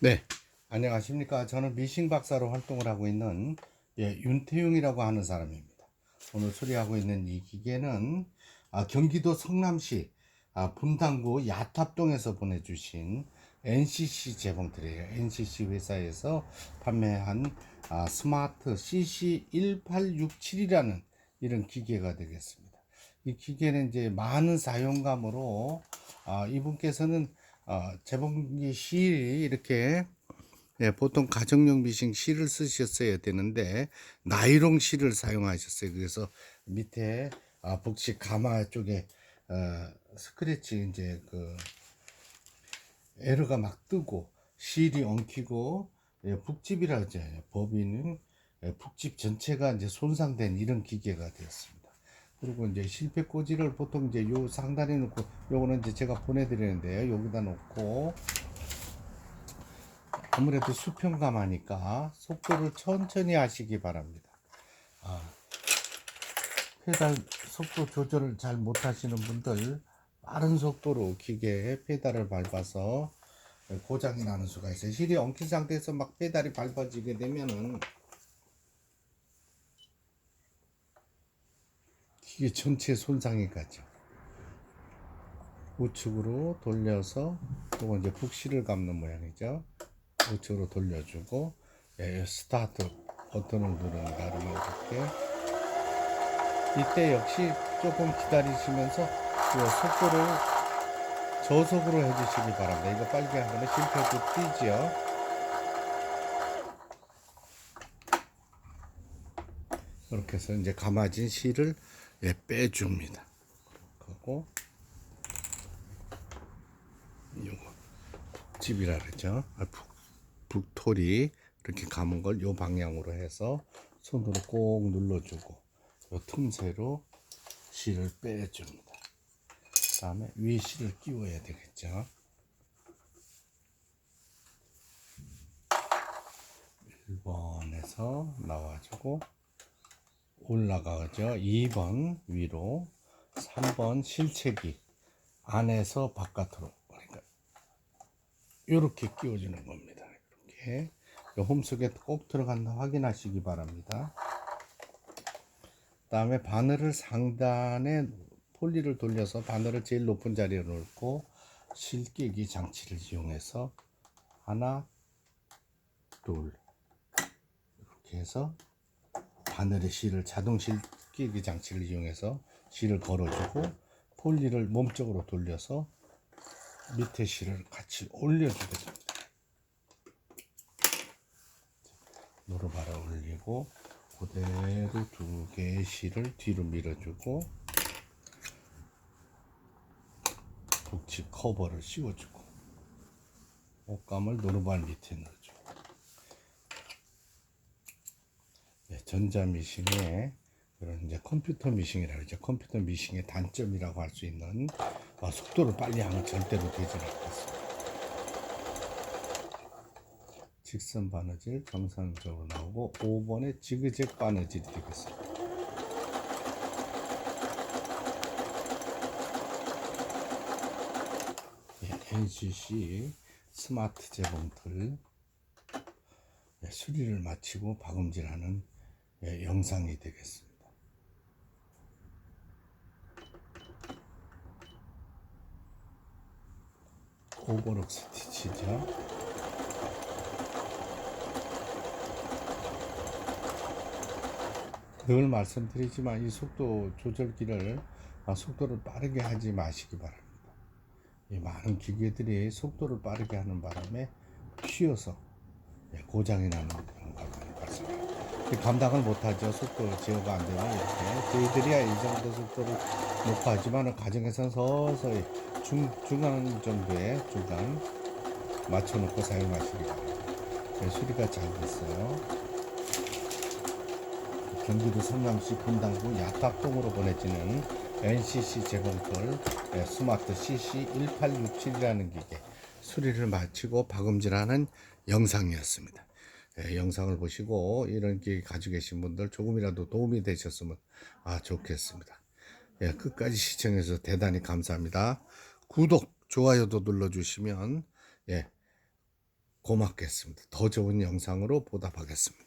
네, 안녕하십니까. 저는 미싱 박사로 활동을 하고 있는 예, 윤태용이라고 하는 사람입니다. 오늘 수리하고 있는 이 기계는 아, 경기도 성남시 아, 분당구 야탑동에서 보내주신 NCC 제봉틀이에요. NCC 회사에서 판매한 아, 스마트 CC1867이라는 이런 기계가 되겠습니다. 이 기계는 이제 많은 사용감으로 아, 이분께서는 아, 재봉기 실이 이렇게 예, 보통 가정용 미싱 실을 쓰셨어야 되는데 나이롱 실을 사용하셨어요. 그래서 밑에 아, 북식 가마 쪽에 어, 스크래치 이제 그 에러가 막 뜨고 실이 엉키고 예, 북집이라 하죠. 법인은 예, 북집 전체가 이제 손상된 이런 기계가 되었습니다. 그리고 이제 실패 꽂이를 보통 이제 요 상단에 놓고 요거는 이제 제가 보내드리는데요. 여기다 놓고 아무래도 수평감하니까 속도를 천천히 하시기 바랍니다. 아, 페달 속도 조절을 잘 못하시는 분들 빠른 속도로 기계에 페달을 밟아서 고장이 나는 수가 있어요. 실이 엉킨 상태에서 막 페달이 밟아지게 되면은 기계 전체 손상이 가죠. 우측으로 돌려서 이건 이제 북실을 감는 모양이죠. 우측으로 돌려주고 예, 스타트 버튼을 누릅니다. 그러면 이렇게 이때 역시 조금 기다리시면서 이 속도를 저속으로 해주시기 바랍니다. 이거 빨리 하면 실패도 뛰지요. 이렇게 해서 이제 감아진 실을 예, 빼줍니다. 그리고 요거 집이라 그러죠. 아, 북, 북토리 이렇게 감은 걸 요 방향으로 해서 손으로 꼭 눌러주고 요 틈새로 실을 빼줍니다. 다음에 위 실을 끼워야 되겠죠. 1번에서 나와주고 올라가죠. 2번 위로, 3번 실체기 안에서 바깥으로. 그러니까 이렇게 끼워주는 겁니다. 이렇게 요 홈속에 꼭 들어간다 확인하시기 바랍니다. 다음에 바늘을 상단에 폴리를 돌려서 바늘을 제일 높은 자리에 놓고 실끼기 장치를 이용해서 하나, 둘 이렇게 해서 바늘에 실을 자동 실 끼기 장치를 이용해서 실을 걸어주고 폴리를 몸쪽으로 돌려서 밑에 실을 같이 올려주게 됩니다. 노루발을 올리고 그대로 두 개의 실을 뒤로 밀어주고 북치 커버를 씌워주고 옷감을 노루발 밑에 넣어주고 네, 전자 미싱의 그런 이제 컴퓨터 미싱이라고 하죠. 컴퓨터 미싱의 단점이라고 할 수 있는 어, 속도를 빨리 하면 절대로 되지 않겠습니다. 직선 바느질 정상적으로 나오고 5번에 지그재그 바느질이 되겠습니다. 예, NCC 스마트 재봉틀 예, 수리를 마치고 박음질하는 예, 영상이 되겠습니다. 오버록 스티치죠. 늘 말씀드리지만 이 속도 조절기를 아, 속도를 빠르게 하지 마시기 바랍니다. 이 많은 기계들이 속도를 빠르게 하는 바람에 휘어서 예, 고장이 나는 경우가 많이 발생합니다. 이 감당을 못하죠. 속도 제어가 안 되면 이렇게 저희들이야 이 정도 속도를 놓고 하지만 가정에서는 서서히 중, 중간 정도의 중간 맞춰놓고 사용하시기 바랍니다. 네, 수리가 잘 됐어요. 경기도 성남시 분당구 야탑동으로 보내지는 NCC 제공풀 예, 스마트 CC1867이라는 기계 수리를 마치고 박음질하는 영상이었습니다. 예, 영상을 보시고 이런 기계 가지고 계신 분들 조금이라도 도움이 되셨으면 아, 좋겠습니다. 예, 끝까지 시청해주셔서 대단히 감사합니다. 구독, 좋아요도 눌러주시면 예, 고맙겠습니다. 더 좋은 영상으로 보답하겠습니다.